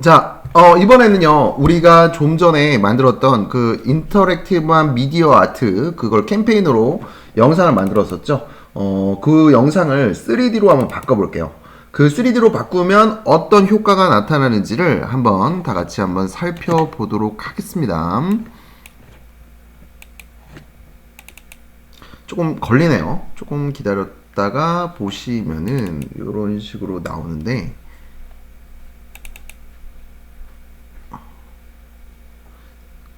자, 어, 이번에는요, 우리가 좀 전에 만들었던 그 인터랙티브한 미디어 아트, 그걸 캠페인으로 영상을 만들었었죠. 어, 그 영상을 3D로 한번 바꿔볼게요. 그 3D로 바꾸면 어떤 효과가 나타나는지를 한번 다 같이 한번 살펴보도록 하겠습니다. 조금 걸리네요. 조금 기다렸다가 보시면은 이런 식으로 나오는데,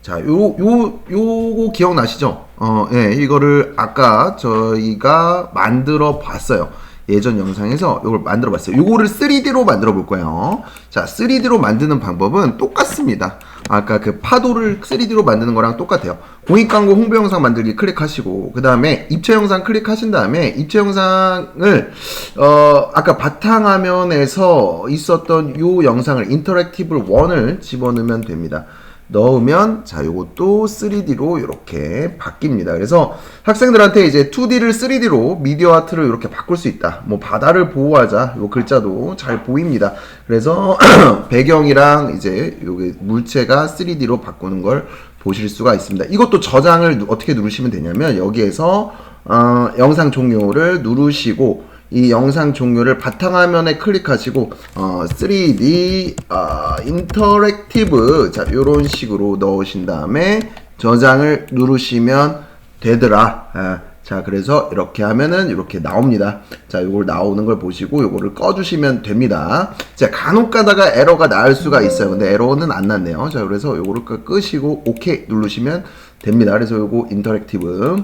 자, 요, 요, 요거 기억나시죠? 어, 예, 이거를 아까 저희가 만들어 봤어요. 예전 영상에서 이걸 만들어 봤어요. 요거를 3D로 만들어 볼 거예요. 자, 3D로 만드는 방법은 똑같습니다. 아까 그 파도를 3D로 만드는 거랑 똑같아요. 공익 광고 홍보 영상 만들기 클릭하시고, 그 다음에 입체 영상 클릭하신 다음에 입체 영상을, 어, 아까 바탕 화면에서 있었던 요 영상을 인터랙티브 1을 집어넣으면 됩니다. 넣으면 자 요것도 3D로 이렇게 바뀝니다. 그래서 학생들한테 이제 2D를 3D로 미디어 아트를 이렇게 바꿀 수 있다. 뭐 바다를 보호하자. 요 글자도 잘 보입니다. 그래서 배경이랑 이제 요게 물체가 3D로 바꾸는 걸 보실 수가 있습니다. 이것도 저장을 누- 어떻게 누르시면 되냐면 여기에서 어, 영상 종료를 누르시고 이 영상 종료를 바탕화면에 클릭하시고 어, 3D 어, 인터랙티브 자 이런 식으로 넣으신 다음에 저장을 누르시면 되더라. 아, 자 그래서 이렇게 하면은 이렇게 나옵니다. 자 이걸 나오는 걸 보시고 이거를 꺼주시면 됩니다. 자 간혹 가다가 에러가 나올 수가 있어요. 근데 에러는 안 났네요. 자 그래서 이거를 끄- 끄시고 오케이 누르시면 됩니다. 그래서 요거 인터랙티브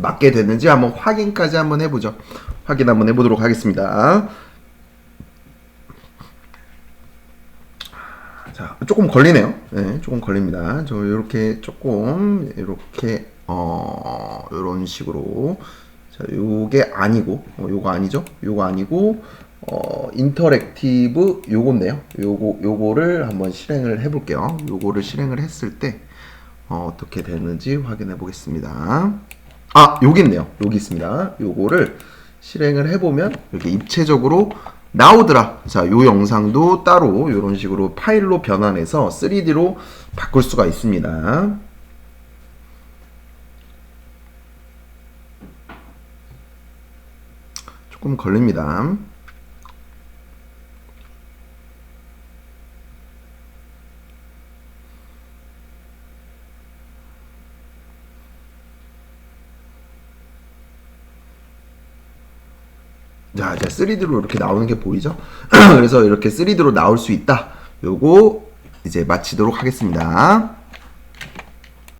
맞게 됐는지 한번 확인까지 한번 해보죠. 확인 한번 해보도록 하겠습니다. 자, 조금 걸리네요. 네, 조금 걸립니다. 저 이렇게 조금 이렇게 어 이런 식으로 자, 요게 아니고 어, 요거 아니죠? 요거 아니고 어 인터랙티브 요건데요. 요거 요거를 한번 실행을 해 볼게요. 요거를 실행을 했을 때 어, 어떻게 되는지 확인해 보겠습니다. 아, 여기 있네요. 여기 있습니다. 요거를 실행을 해보면 이렇게 입체적으로 나오더라. 자, 요 영상도 따로 이런 식으로 파일로 변환해서 3D로 바꿀 수가 있습니다. 조금 걸립니다. 자, 이제 3D로 이렇게 나오는 게 보이죠? 그래서 이렇게 3D로 나올 수 있다. 요거 이제 마치도록 하겠습니다.